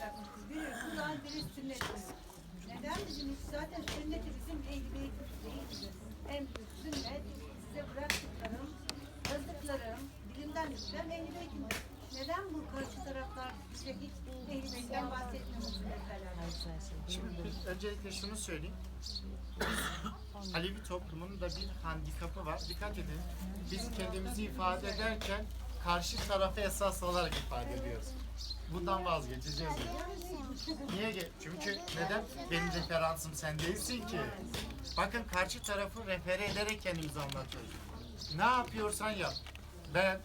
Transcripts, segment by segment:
bırakmışız. Biri Kur'an, biri sünnet. Neden bizim zaten sünneti bizim ehli beytimiz değildir. Büyük sünnet size bıraktıklarım, yazdıklarım, dilimden düşen ehli beytimdir. Neden bu karşı taraflar bize hiç ehli beytten bahsetmiyor mesela? Şimdi öncelikle şunu söyleyeyim. Biz Alevi toplumunun da bir handikapı var. Dikkat edin. Biz kendimizi ifade ederken karşı tarafı esas alarak ifade ediyoruz. Bundan vazgeçeceğiz. Niye? Çünkü neden? Benim referansım sen değilsin ki. Bakın karşı tarafı refere ederek kendimizi anlatıyoruz. Ne yapıyorsan yap. Ben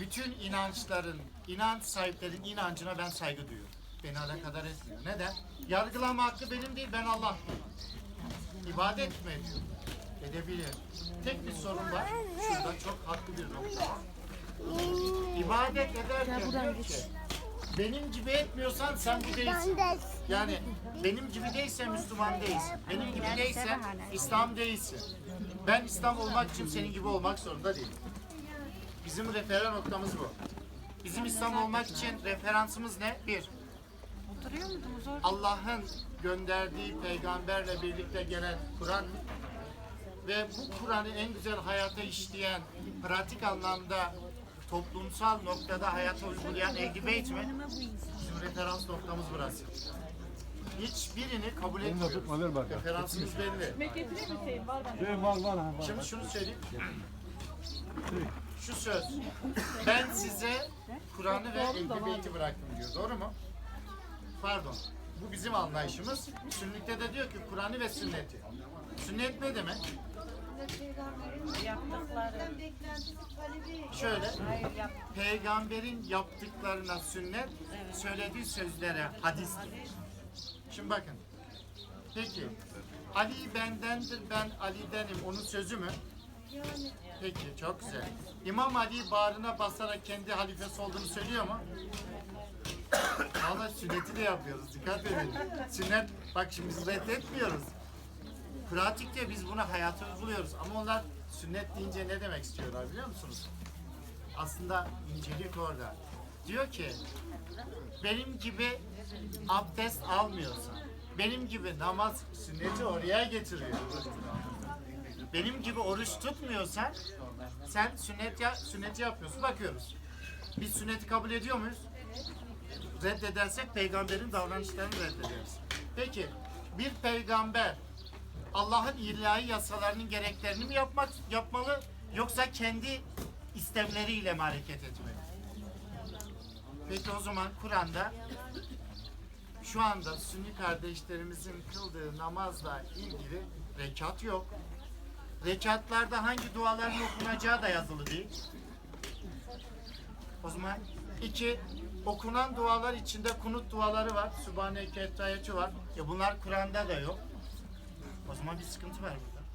bütün inançların, inanç sahiplerin inancına ben saygı duyuyorum. Beni alakadar etmiyor. Neden? Yargılama hakkı benim değil, ben Allah. İbadet mi ediyor? Edebilir. Tek bir sorun var. Şurada çok haklı bir nokta var. İbadet ederken diyor ki, benim gibi etmiyorsan sen bu değilsin. Yani benim gibi değilse Müslüman değilsin. Benim gibi değilse İslam değilsin. Ben İslam olmak için senin gibi olmak zorunda değilim. Bizim referan noktamız bu. Bizim İslam olmak için referansımız ne? Bir, Allah'ın gönderdiği peygamberle birlikte gelen Kur'an ve bu Kur'an'ı en güzel hayata işleyen, pratik anlamda toplumsal noktada hayata uygulayan mi? Bizim referans noktamız burası. Hiçbirini kabul etmiyoruz. tutma, ver bakalım. Referansımız belli. Şey var var ha, var. Şimdi şunu söyleyeyim. Şu söz. Ben size Kur'an'ı ve Ehli Beyt'i bıraktım diyor. Doğru mu? Pardon. Bu bizim anlayışımız. Sünnette de diyor ki Kur'an'ı ve sünneti. Sünnet ne demek? Yaptıkları. Şöyle. Peygamberin yaptıklarına sünnet, söylediği sözlere hadistir. Şimdi bakın. Peki. Ali bendendir, ben Ali'denim. Onun sözü mü? Peki, çok güzel. İmam Ali bağrına basarak kendi halifesi olduğunu söylüyor mu? Valla sünneti de yapıyoruz. Dikkat edin. Sünnet, bak şimdi biz reddetmiyoruz. Pratikte biz bunu hayata uyguluyoruz. Ama onlar sünnet deyince ne demek istiyorlar biliyor musunuz? Aslında incelik orada. Diyor ki, benim gibi abdest almıyorsan, benim gibi namaz sünneti oraya getiriyor. Benim gibi oruç tutmuyorsan sen sünnet ya, sünneti yapıyorsun. Bakıyoruz. Biz sünneti kabul ediyor muyuz? Reddedersek peygamberin davranışlarını reddederiz. Peki bir peygamber Allah'ın ilahi yasalarının gereklerini mi yapmak yapmalı yoksa kendi istemleriyle mi hareket etmeli? Peki o zaman Kur'an'da şu anda Sünni kardeşlerimizin kıldığı namazla ilgili rekat yok. Rekatlarda hangi duaların okunacağı da yazılı değil. O zaman iki, okunan dualar içinde kunut duaları var. Sübhaneke Ettayetü var. Ya bunlar Kur'an'da da yok. O zaman bir sıkıntı var burada.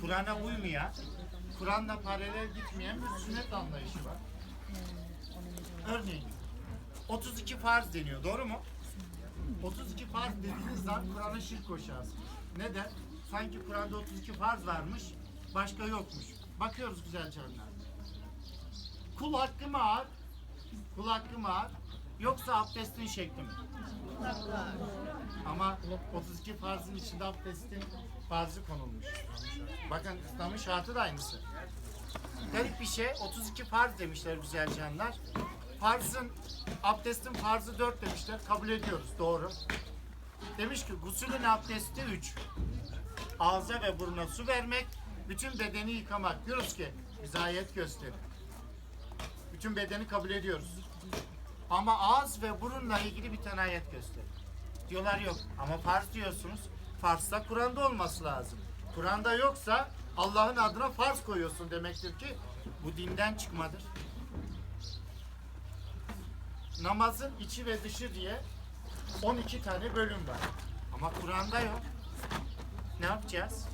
Kur'an'a uymayan, Kur'an'la paralel gitmeyen bir sünnet anlayışı var. Örneğin 32 farz deniyor. Doğru mu? 32 farz dediğiniz zaman Kur'an'a şirk koşarsın. Neden? Sanki Kur'an'da 32 farz varmış, başka yokmuş. Bakıyoruz güzel canlar. Kul hakkı mı ağır? Kul hakkı mı ağır? Yoksa abdestin şekli mi? Ama 32 farzın içinde abdestin farzı konulmuş. Bakın İslam'ın şartı da aynısı. Garip bir şey 32 farz demişler güzel canlar. Farzın, abdestin farzı 4 demişler. Kabul ediyoruz. Doğru. Demiş ki gusülün abdesti 3. Ağza ve buruna su vermek, bütün bedeni yıkamak. Diyoruz ki bize ayet gösterin. Bütün bedeni kabul ediyoruz. Ama ağız ve burunla ilgili bir tane ayet gösterin. Diyorlar yok. Ama farz diyorsunuz. Farz da Kur'an'da olması lazım. Kur'an'da yoksa Allah'ın adına farz koyuyorsun demektir ki bu dinden çıkmadır. Namazın içi ve dışı diye 12 tane bölüm var. Ama Kur'an'da yok. Ne yapacağız?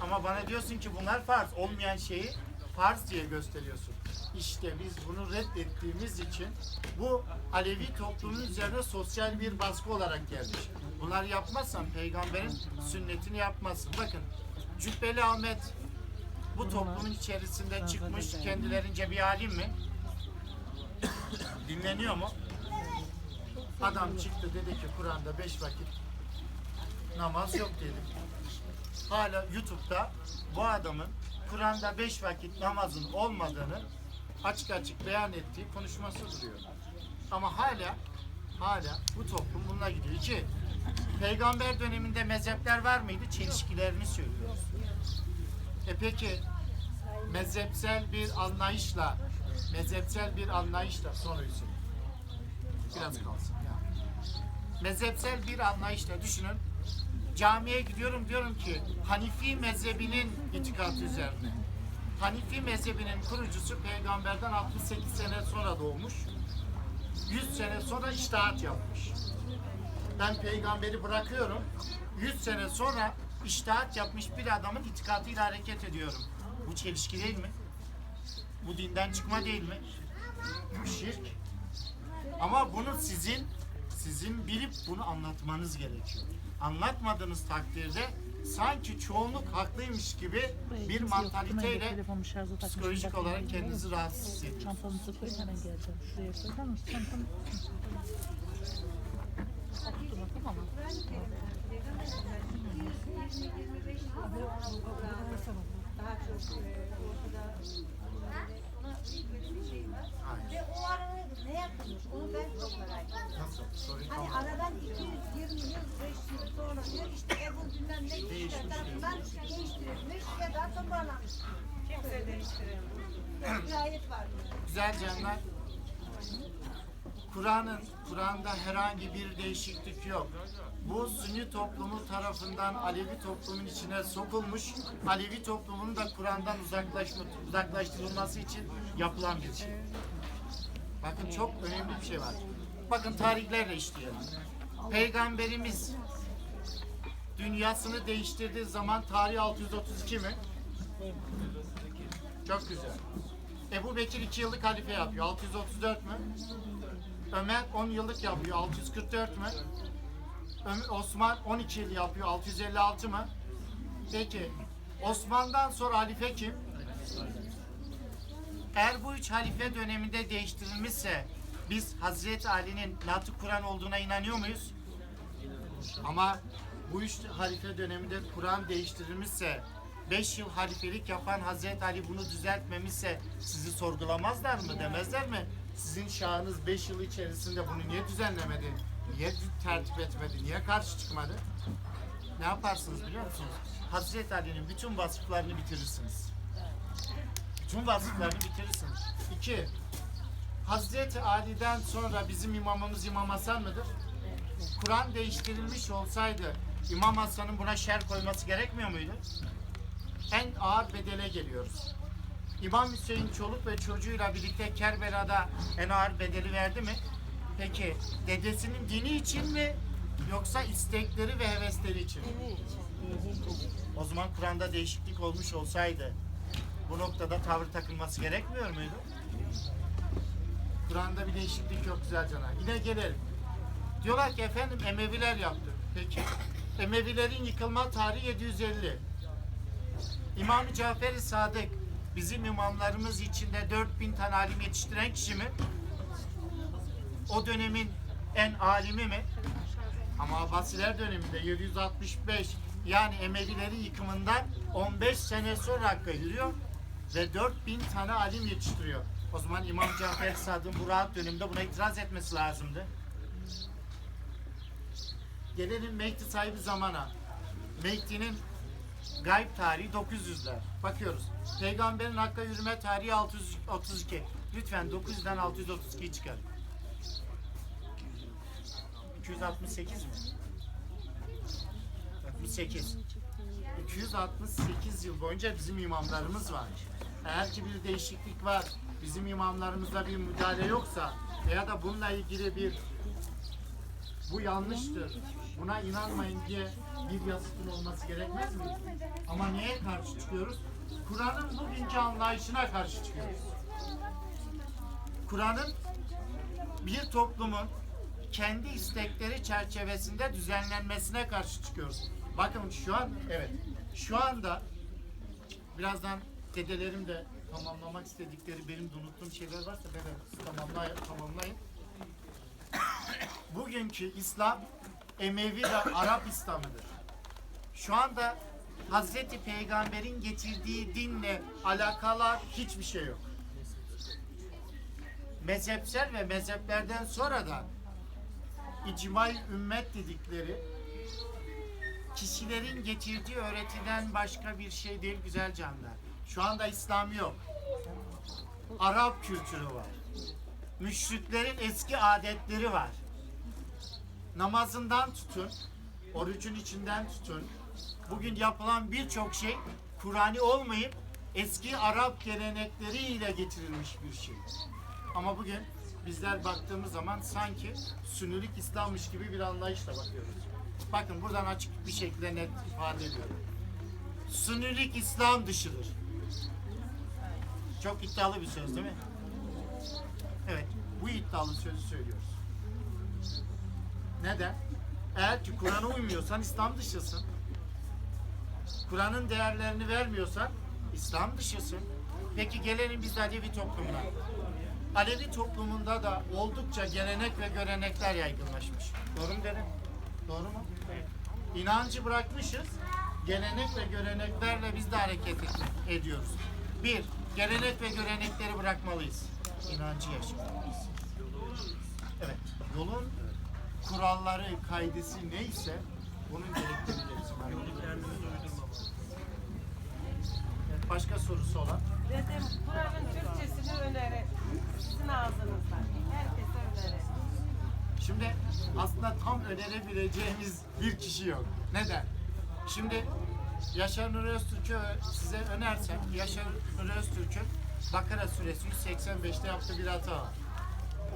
Ama bana diyorsun ki bunlar farz. Olmayan şeyi farz diye gösteriyorsun. İşte biz bunu reddettiğimiz için bu Alevi toplumun üzerine sosyal bir baskı olarak gelmiş. Bunlar yapmazsan peygamberin sünnetini yapmazsın. Bakın Cübbeli Ahmet bu toplumun içerisinde çıkmış kendilerince bir alim mi? Dinle dinleniyor mu? Adam çıktı dedi ki Kur'an'da beş vakit namaz yok dedi. Hala YouTube'da bu adamın Kur'an'da beş vakit namazın olmadığını açık açık beyan ettiği konuşması duruyor. Ama hala hala bu toplum bununla gidiyor. İki, peygamber döneminde mezhepler var mıydı? Çelişkilerini söylüyoruz. E peki mezhepsel bir anlayışla mezhepsel bir anlayışla Hüseyin. Biraz kalsın ya. Mezhepsel bir anlayışla düşünün. Camiye gidiyorum diyorum ki Hanifi mezhebinin itikatı üzerine. Hanifi mezhebinin kurucusu peygamberden 68 sene sonra doğmuş. 100 sene sonra iştahat yapmış. Ben peygamberi bırakıyorum. 100 sene sonra iştahat yapmış bir adamın itikadıyla hareket ediyorum. Bu çelişki değil mi? Bu dinden çıkma değil mi? Bu şirk. Ama bunu sizin sizin bilip bunu anlatmanız gerekiyor. Anlatmadığınız takdirde sanki çoğunluk haklıymış gibi bir mantaliteyle psikolojik olarak kendinizi rahatsız hissediyorsunuz. Çantanızı koyun hemen geleceğim. Şuraya koyar mısın? Çantamı. Daha çok e, ortada ona böyle bir şey var. Hayır. Ve o arada ne yapılmış onu ben çok merak ediyorum. Nasıl? Sorayım. Hani aradan 220 yıl, 5 yıl sonra diyor işte Ebu bilmem ne kişiler tarafından değiştirilmiş ya da toparlanmış. Kimse değiştiremiyor. Bir ayet var. Güzel canlar. Kur'an'ın Kur'an'da herhangi bir değişiklik yok. Bu Sünni toplumu tarafından Alevi toplumun içine sokulmuş. Alevi toplumunun da Kur'an'dan uzaklaşma, uzaklaştırılması için yapılan bir şey. Bakın çok önemli bir şey var. Bakın tarihlerle işleyelim. Peygamberimiz dünyasını değiştirdiği zaman tarih 632 mi? Çok güzel. Ebu Bekir 2 yıllık halife yapıyor. 634 mü? Ömer 10 yıllık yapıyor. 644 mü? Ömer, Osman 12 yıl yapıyor. 656 mı? Peki. Osman'dan sonra halife kim? Eğer bu üç halife döneminde değiştirilmişse biz Hazreti Ali'nin Natı Kur'an olduğuna inanıyor muyuz? Ama bu üç halife döneminde Kur'an değiştirilmişse 5 yıl halifelik yapan Hazreti Ali bunu düzeltmemişse sizi sorgulamazlar mı demezler mi? Sizin şahınız 5 yıl içerisinde bunu niye düzenlemedi? Niye tertip etmedi? Niye karşı çıkmadı? Ne yaparsınız biliyor musunuz? Hazreti Ali'nin bütün vasıflarını bitirirsiniz. Bütün vasıflarını bitirirsiniz. İki, Hazreti Ali'den sonra bizim imamımız İmam Hasan mıdır? Kur'an değiştirilmiş olsaydı İmam Hasan'ın buna şer koyması gerekmiyor muydu? En ağır bedele geliyoruz. İmam Hüseyin çoluk ve çocuğuyla birlikte Kerbela'da en ağır bedeli verdi mi? Peki dedesinin dini için mi yoksa istekleri ve hevesleri için mi? O zaman Kur'an'da değişiklik olmuş olsaydı bu noktada tavır takılması gerekmiyor muydu? Kur'an'da bir değişiklik yok güzel cana. Yine gelelim. Diyorlar ki efendim Emeviler yaptı. Peki. Emevilerin yıkılma tarihi 750. İmam-ı Cafer-i Sadık bizim imamlarımız içinde 4000 tane alim yetiştiren kişi mi? O dönemin en alimi mi? Ama Abbasiler döneminde 765 yani Emevilerin yıkımından 15 sene sonra hakka giriyor ve 4000 tane alim yetiştiriyor. O zaman İmam Cafer Sadık'ın bu rahat döneminde buna itiraz etmesi lazımdı. Gelelim Mehdi sahibi zamana. Mehdi'nin gayb tarihi 900'ler. Bakıyoruz. Peygamberin Hakk'a yürüme tarihi 632. Lütfen 900'den 632'yi çıkar. 268 mi? 68. 268 yıl boyunca bizim imamlarımız var. Eğer ki bir değişiklik var, bizim imamlarımızda bir müdahale yoksa veya da bununla ilgili bir bu yanlıştır, buna inanmayın diye bir yazıtın olması gerekmez mi? Ama neye karşı çıkıyoruz? Kur'an'ın bugünkü anlayışına karşı çıkıyoruz. Kur'an'ın bir toplumun kendi istekleri çerçevesinde düzenlenmesine karşı çıkıyoruz. Bakın şu an evet şu anda birazdan dedelerim de tamamlamak istedikleri benim de unuttuğum şeyler varsa beni tamamlayın, tamamlayın. bugünkü İslam Emevi ve Arap İslam'ıdır. Şu anda Hazreti Peygamber'in getirdiği dinle alakalı hiçbir şey yok. Mezhepsel ve mezheplerden sonra da icma-i ümmet dedikleri kişilerin getirdiği öğretiden başka bir şey değil güzel canlar. Şu anda İslam yok. Arap kültürü var. Müşriklerin eski adetleri var. Namazından tutun, orucun içinden tutun. Bugün yapılan birçok şey Kur'an'i olmayıp eski Arap gelenekleriyle getirilmiş bir şey. Ama bugün bizler baktığımız zaman sanki Sünnilik İslam'mış gibi bir anlayışla bakıyoruz. Bakın buradan açık bir şekilde net ifade ediyorum. Sünnilik İslam dışıdır. Çok iddialı bir söz değil mi? Evet, bu iddialı sözü söylüyoruz. Neden? Eğer ki Kur'an'a uymuyorsan İslam dışısın. Kur'an'ın değerlerini vermiyorsan İslam dışısın. Peki gelelim biz Alevi toplumuna. Alevi toplumunda da oldukça gelenek ve görenekler yaygınlaşmış. Doğru mu dedim? Doğru mu? İnancı bırakmışız. Gelenek ve göreneklerle biz de hareket et- ediyoruz. Bir, gelenek ve görenekleri bırakmalıyız. İnancı yaşamalıyız. Evet, yolun kuralları, kaidesi neyse bunun gerektiğini Evet, başka sorusu olan? Dedim Kur'an'ın Türkçesini öneri. Sizin ağzınızdan. Herkese öneri. Şimdi aslında tam önerebileceğimiz bir kişi yok. Neden? Şimdi Yaşar Nuri Öztürk'ü size önersem Yaşar Nuri Öztürk'ün Bakara suresi 185'te yaptığı bir hata var.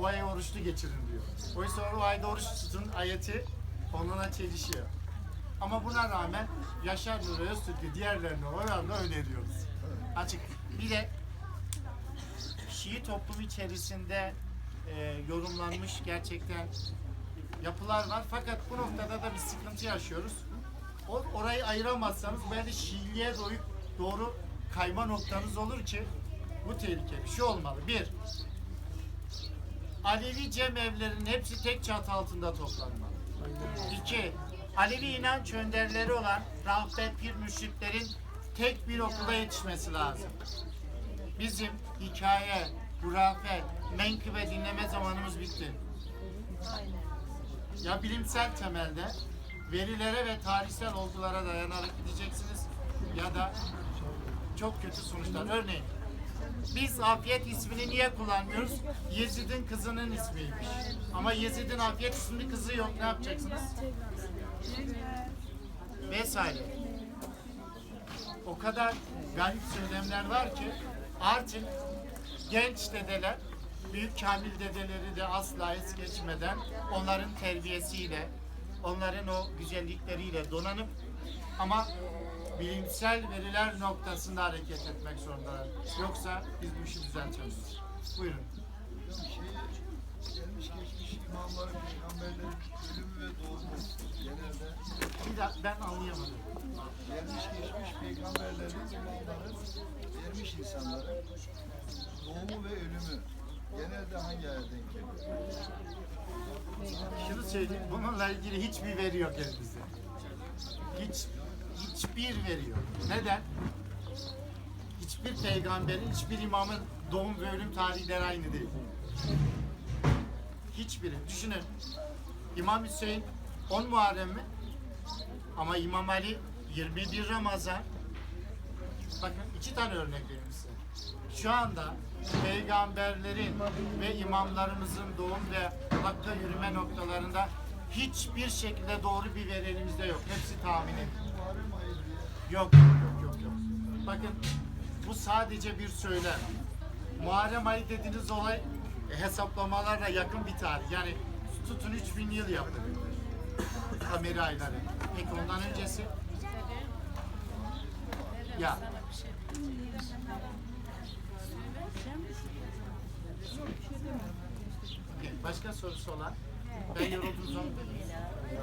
O ay oruçlu geçirin diyor. Oysa o ayda oruç tutun ayeti onunla çelişiyor. Ama buna rağmen Yaşar Nuri Öztürk'ü diğerlerine oranla öneriyoruz. Açık. Bir de Şii toplum içerisinde e, yorumlanmış gerçekten yapılar var. Fakat bu noktada da bir sıkıntı yaşıyoruz. O, orayı ayıramazsanız böyle Şiiliğe doğru, doğru kayma noktanız olur ki bu tehlikeli. Şu olmalı. Bir, Alevi cemevlerin hepsi tek çatı altında toplanmalı. İki, Alevi inanç önderleri olan rahbet pir müşriklerin tek bir okulda yetişmesi lazım. Bizim hikaye, hurafe, menkıbe dinleme zamanımız bitti. Ya bilimsel temelde verilere ve tarihsel olgulara dayanarak gideceksiniz ya da çok kötü sonuçlar. Örneğin biz Afiyet ismini niye kullanmıyoruz? Yezid'in kızının ismiymiş. Ama Yezid'in Afiyet isimli kızı yok. Ne yapacaksınız? Vesaire. O kadar garip söylemler var ki artık genç dedeler, büyük kamil dedeleri de asla es geçmeden onların terbiyesiyle, onların o güzellikleriyle donanıp ama bilimsel veriler noktasında hareket etmek zorundalar. Yoksa biz bu işi düzeltemeyiz. Buyurun. gelmiş geçmiş imamların, peygamberlerin ölümü ve doğumu genelde Bir daha ben anlayamadım. gelmiş geçmiş peygamberlerin, imamların, gelmiş insanların doğumu ve ölümü genelde hangi aya denk geliyor? Şunu söyleyeyim, bununla ilgili hiçbir veri yok elimizde. Hiç, hiçbir veri yok. Neden? Hiçbir peygamberin, hiçbir imamın doğum ve ölüm tarihleri aynı değil. Hiçbiri. Düşünün. İmam Hüseyin 10 Muharrem mi? Ama İmam Ali 21 Ramazan. Bakın iki tane örnek vereyim size. Şu anda peygamberlerin ve imamlarımızın doğum ve Hakka yürüme noktalarında hiçbir şekilde doğru bir veri elimizde yok. Hepsi tahmini. Yok yok yok yok. Bakın bu sadece bir söylem. Muharrem ayı dediğiniz olay e, hesaplamalarla yakın bir tarih. Yani tutun 3000 yıl yaptı. Kameri ayları. Peki ondan öncesi? Ya. Başka sorusu olan? Ben yoruldum.